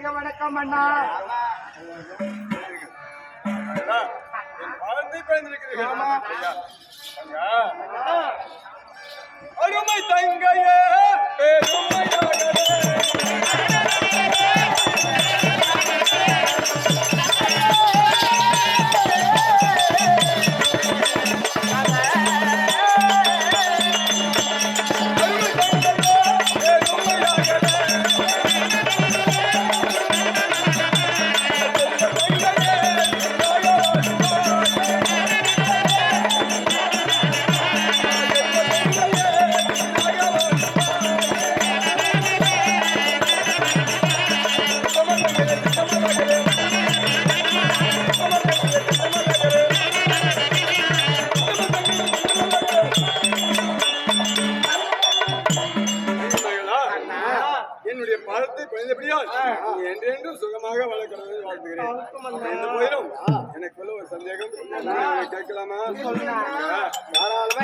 அநேக வணக்கம் அண்ணா. அருமை தங்கையே பெருமையாகவே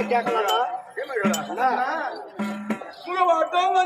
கேட்கலாம் கேட்கலாம்டா. கேளுங்களா? முகவாட்டம்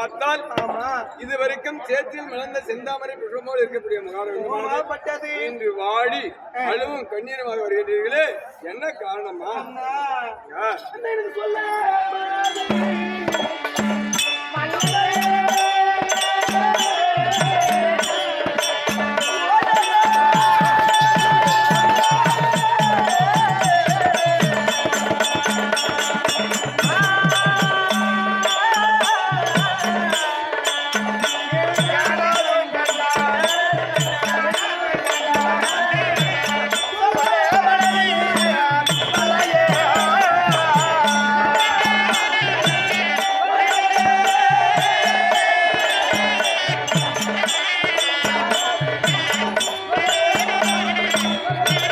பார்த்தால். இதுவரைக்கும் சேற்றில் மிளந்த செந்தாமரை புஷ்பமோடு இருக்கக்கூடிய மகாரவிந்தமானது. இன்று வாடி அழுவும் கண்ணீருமாக வருகின்றீர்களே என்ன காரணமா? அண்ணா, ஆ, அண்ணா,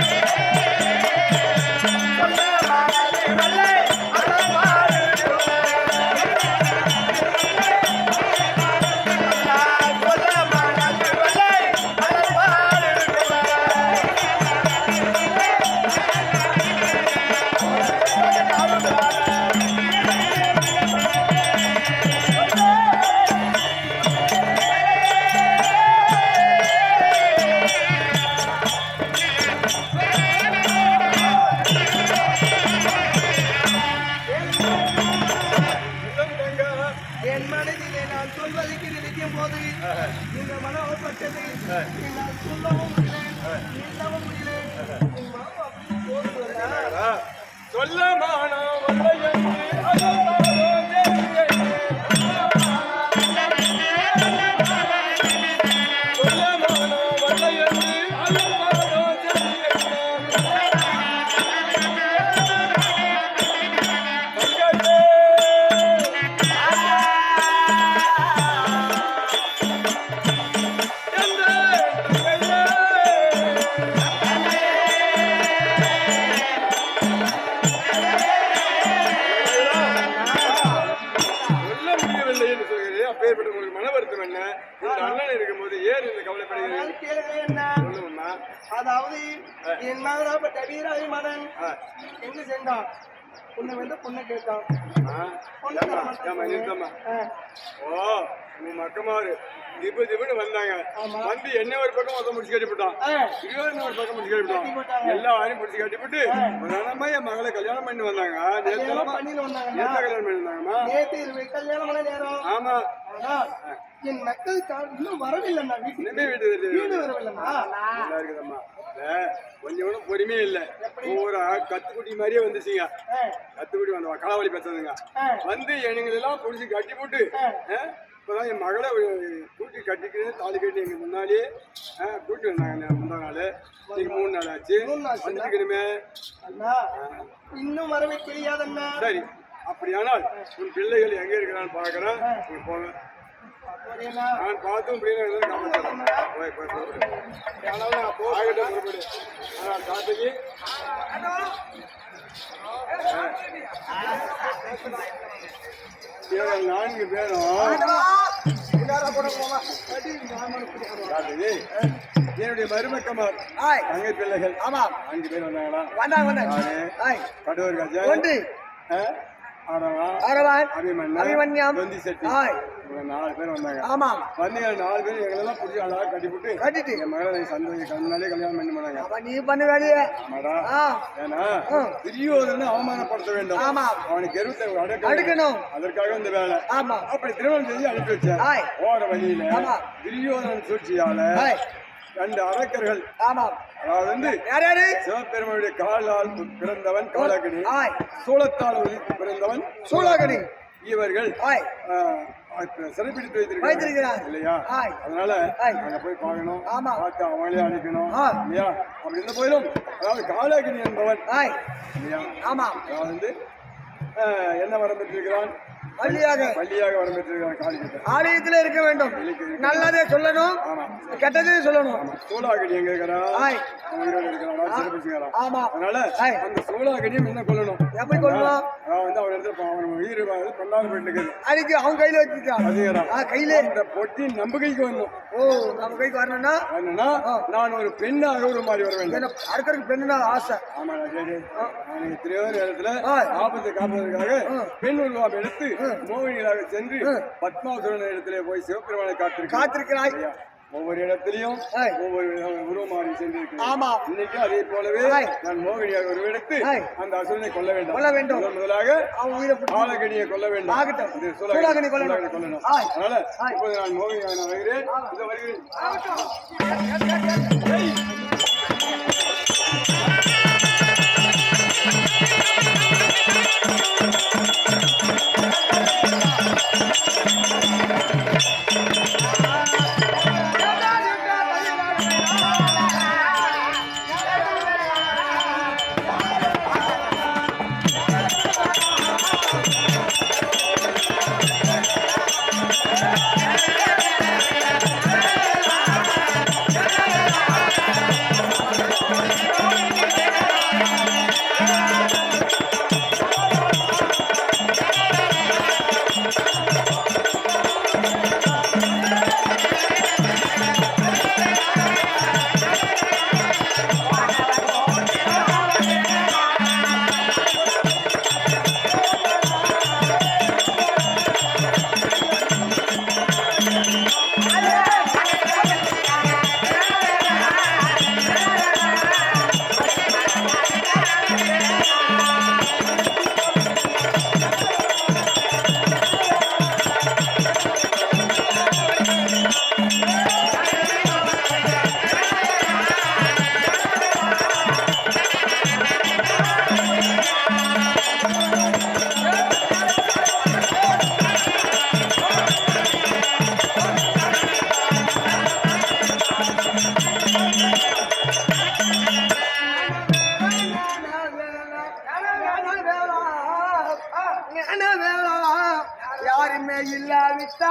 对。எங்க சென்றான் உன்னை வந்து பொண்ணை கேட்டான் பொண்ணை ஓ உன் மக்கமாரு. திபு திபுன்னு வந்தாங்க. வந்து என்ன ஒரு பக்கம் மொத்தம் முடிச்சு கட்டிவிட்டான். இருபது ஒரு பக்கம் முடிச்சு கட்டி கட்டிவிட்டான் போட்டாங்க. எல்லாரையும் முடிச்சு கட்டிவிட்டு பிரதானமா என் மகளை கல்யாணம் பண்ணி வந்தாங்க. நேத்து கல்யாணம் பண்ணி வந்தாங்கம்மா கல்யாணம் பண்ண ஆமா. என் மக்கள் இன்னும் வரவில்லைண்ணா வீட்டுக்கு. வீடு வரவில்லைண்ணா. நல்லா இருக்குதம்மா. கொஞ்சம் கூட பொறுமையே இல்ல. பூரா கத்துக்குட்டி மாதிரியே வந்துச்சுங்க. கத்துக்குட்டி வந்தவா களவாளி பேசுறதுங்க வந்து எங்களை புடிச்சு கட்டி போட்டு இப்பதான் என் மகளை கூட்டி கட்டிக்கிட்டு தாலி கட்டி எங்க முன்னாடியே கூட்டி வந்தாங்க முந்தா நாள். இன்னைக்கு மூணு நாள் ஆச்சு? வந்துருக்கணுமே இன்னும் வரவே தெரியாதண்ணா. சரி அப்படியானால் உன் பிள்ளைகள் எங்க இருக்கிறான்னு பாக்குறேன் நீங்க போங்க. நான் பார்த்தும் கார்த்திகி. நான்கு பேரும். என்னுடைய மருமக்கமார் தங்கை பிள்ளைகள். ஆமாம் நான்கு பேர் வந்தாங்களா? வந்தாங்க வந்தாங்க. கடவுர் கஜா. ஒன்று. அபிமன்யம். நாலு பேர் வந்தாங்க. ஆமாம். வந்தீங்க நாலு பேர் எங்களெல்லாம் பிடிச்சி அழகா கட்டிவிட்டு கட்டிட்டு. என் மகளை சந்தோஷம் கண்ணாலே கல்யாணம் பண்ணி பண்ணாங்க நீ பண்ண வேலையே ஆமாடா. ஏன்னா துரியோதனை அவமானப்படுத்த வேண்டும். ஆமாம். அவனுக்கு எருத்தை அடக்க அடுக்கணும். அதற்காக இந்த வேலை. ஆமாம். அப்படி திருமணம் செஞ்சு அனுப்பி வச்சேன். போற வழியில ஆமாம். துரியோதனன் சூழ்ச்சியால ரெண்டு அரக்கர்கள் ஆமாம். அதாவது வந்து யார் யாரு? சிவபெருமானுடைய காலால் பிறந்தவன் காலகணி ஆய். சூளத்தால் உதித்து பிறந்தவன் சூளாகணி இவர்கள் சிறைப்பிடித்து வைத்திருக்கிறார். இல்லையா. அதனால. அங்க போய் பார்க்கணும். ஆமா. பார்த்து அவங்களே ஆ. இல்லையா? அப்படி இருந்த போயிலும் அதாவது காலகினி என்பவன். இல்லையா? ஆமாம் அதாவது வந்து என்ன வரம் பெற்றிருக்கிறான்? வள்ளியாக பள்ளியாக காளிகிட்ட ஆலயத்தில் இருக்க வேண்டும். நல்லதே சொல்லணும். கெட்டதே சொல்லணும். ஆமா. சூளாகடி எங்க சிறப்பிச்சுக்கிறான் ஆமா. அதனால. அந்த சூளாகடியும் என்ன கொல்லணும் எப்படி அவன் வந்து அவன் இடத்துல அவன் உயிர் வந்து கொண்டாந்து போயிட்டு அன்னைக்கு அவன் கையில அதுகிறான் ஆ கையிலே. அந்த பொட்டி நம்பிக்கைக்கு வரணும் ஓ நம்ம கைக்கு வரணும்னா? என்னன்னா நான் ஒரு பெண்ணாக ஒரு மாதிரி வர வேண்டும். அடுக்கிறதுக்கு பெண்ணுனா ஆசை. ஆமா ராஜாஜி. நான் எத்தனையோ நேரத்துல. ஆபத்தை காப்பதற்காக பெண் உருவம் எடுத்து மோகினிகளாக சென்று பத்மாசுரன் இடத்திலே போய் சிவபெருமானை காத்திருக்கேன் காத்திருக்கிறாய். ஒவ்வொரு இடத்திலையும். ஒவ்வொரு உருவமாறி சென்றிருக்கிறேன் ஆமா இன்னைக்கு அதே போலவே. நான் மோகினியாக ஒரு எடுத்து. அந்த அசுரனை கொல்ல வேண்டும் கொல்ல வேண்டும். முதல் முதலாக காலகடியை கொல்ல வேண்டும் சூலாகனி கொல்லணும். சூலாகனி கொல்லணும். அதனால. இப்போது நான் மோகினியாக நான் வருகிறேன் வருகிறேன்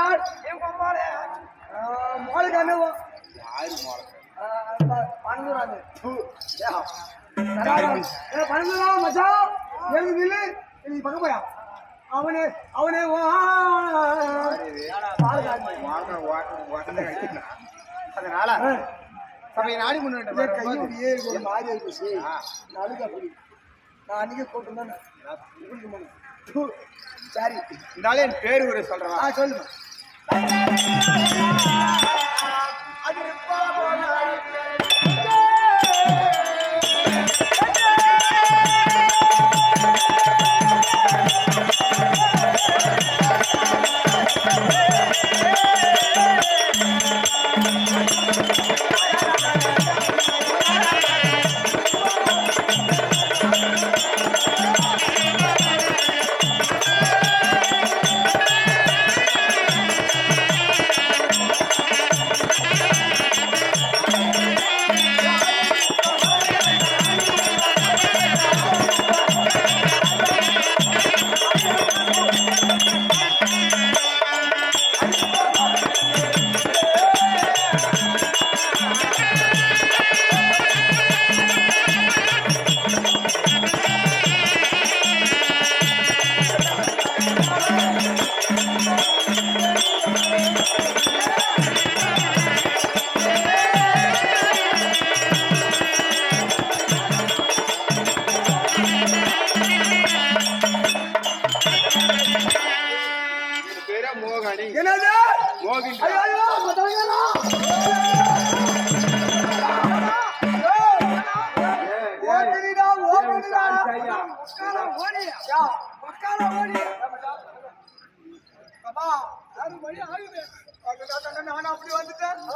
இல்லாவிட்டால் மோளுக்கு அனுபவம் பணங்குறாங்க பணங்குறான் மச்சான் எழுது இல்லை நீ பக்கம் போயா. அவனே அவனே வா. அதனால சபையை நாடி என் கையுடைய ஒரு மாதிரி இருந்துச்சு அழுகா புரி நான் அன்னைக்கு போட்டுருந்தேன் சரி. இருந்தாலும் என் பேர் ஒரு சொல்றவா ஆ சொல்லுங்க என்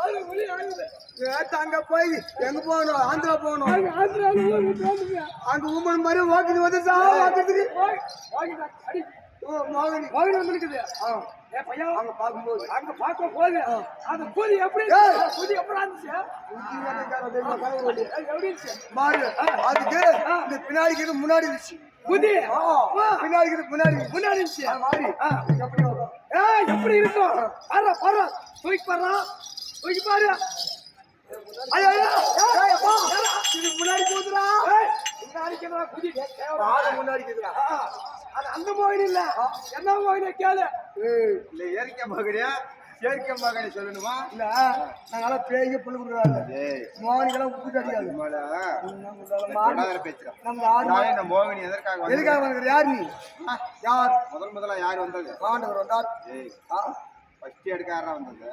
ஆளு ஒளி ஆளுது. நேத்து அங்க போய் எங்க போகணும்? ஆந்திரா போகணும். அங்க உமன் மாதிரி வாக்கிங் வந்து சாவ மோகினி வாங்கிட்டு வந்திருக்குது. ஏ பையா, அங்க பார்க்கும்போது அங்க பார்க்க போகுது. அந்த கூலி எப்படி? கூலி எப்படி இருந்துச்சு? பாரு அதுக்கு இந்த பின்னாடி இருக்குது முன்னாடி இருந்துச்சு குதி. ஆ, பின்னாடி இருக்குது முன்னாடி. முன்னாடி இருந்துச்சு. இது எப்படி? ஏய், எப்படி இருக்கும்? பாரு, பாரு. தூக்கி பாருடா. தூக்கி பாரு. ஐயோ, முன்னாடி போகுதுடா ஏய், முன்னாடி. பாரு முன்னாடி அது அந்த மோகினி இல்ல. என்ன மோகினி கேளு. இல்ல இயற்கை மகனியா? செயற்கை மகனை சொல்லணுமா? இல்ல நாங்கெல்லாம் பேய்க்கு புல்லு கொடுக்குறாங்க. மோகனிக்கெல்லாம் உப்பு கிடையாது மோகினி? எதற்காக வந்தது? எதுக்காக வந்துக்கிற யார் நீ? யார்? முதல் முதல்ல யார் வந்தது? ஆண்டவர் வந்தார் ஃபர்ஸ்ட் எடுக்காரா வந்தது?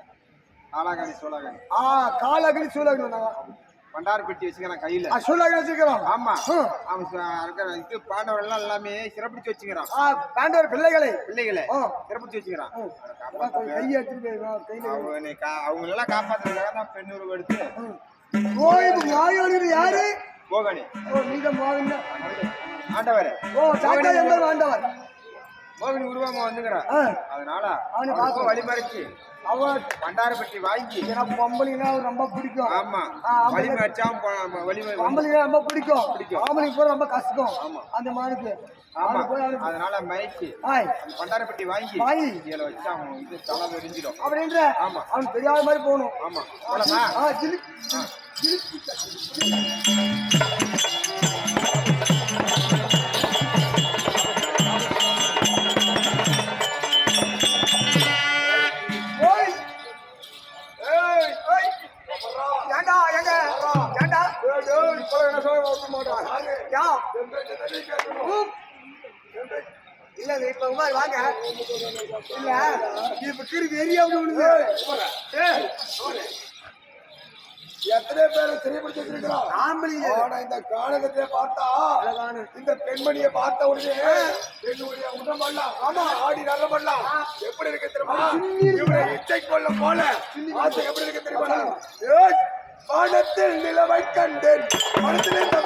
ஆலாகாணி சோழகாணி ஆ காலகடி சூழல் வந்தாங்க. பண்டார பெட்டி வச்சுக்கிறான் கையில ஆ சூழல் வச்சுக்கிறோம் ஆமா. அவன் இது பாண்டவர் எல்லாம் எல்லாமே சிறப்பிடிச்சு வச்சுக்கிறான் பாண்டவர் பிள்ளைகளை பிள்ளைகளை. சிறப்பிடிச்சு வச்சுக்கிறான் ம். அவனை அதான் காப்பாத்து. கொஞ்சம் கையை எடுத்துட்டு போய் வா, கையில அவனை கா- அவங்களை எல்லாம் காப்பாத்துறதுக்காக தான் பெண் உருவம் எடுத்து மாயோனி யாரு மோகனி ஓ நீங்க தான். ஆண்டவர் ஓ எந்த ஆண்டவர் மோகனி உருவமா வந்துங்கிறான் அதனால அவனை பார்க்க. வழிமறைச்சு. அவன் பண்டார பெட்டி வாங்கி எனக்கு பொம்பளைங்கன்னா ரொம்ப பிடிக்கும். ஆமா. வழிமறைச்சா வழிமறை பொம்பளைங்க ரொம்ப பிடிக்கும். பிடிக்கும். ஆம்பளைங்க போற ரொம்ப கஷ்டம். ஆமா. அந்த மானுக்கு ஆமா. அதனால மயக்கி ஆய். அந்த பண்டார பெட்டி வாங்கி வாங்கி. இதுல வச்சு அவன் இது தலை அப்படின்ற ஆமா. அவன் தெரியாத மாதிரி போகணும். ஆமா. போலாமா? இந்த காலகத்தை பார்த்தா இந்த பெண்மணியை பார்த்த உடனே என்னுடைய உடம்பெல்லாம் ஆமா ஆடி நல்லமெல்லாம் எப்படி இருக்கு தெரியுமா? இவரை இச்சை கொள்ள போல ஆசை எப்படி இருக்கு தெரியுமா? வானத்தில் நிலவை கண்டேன். மனதில் இந்த.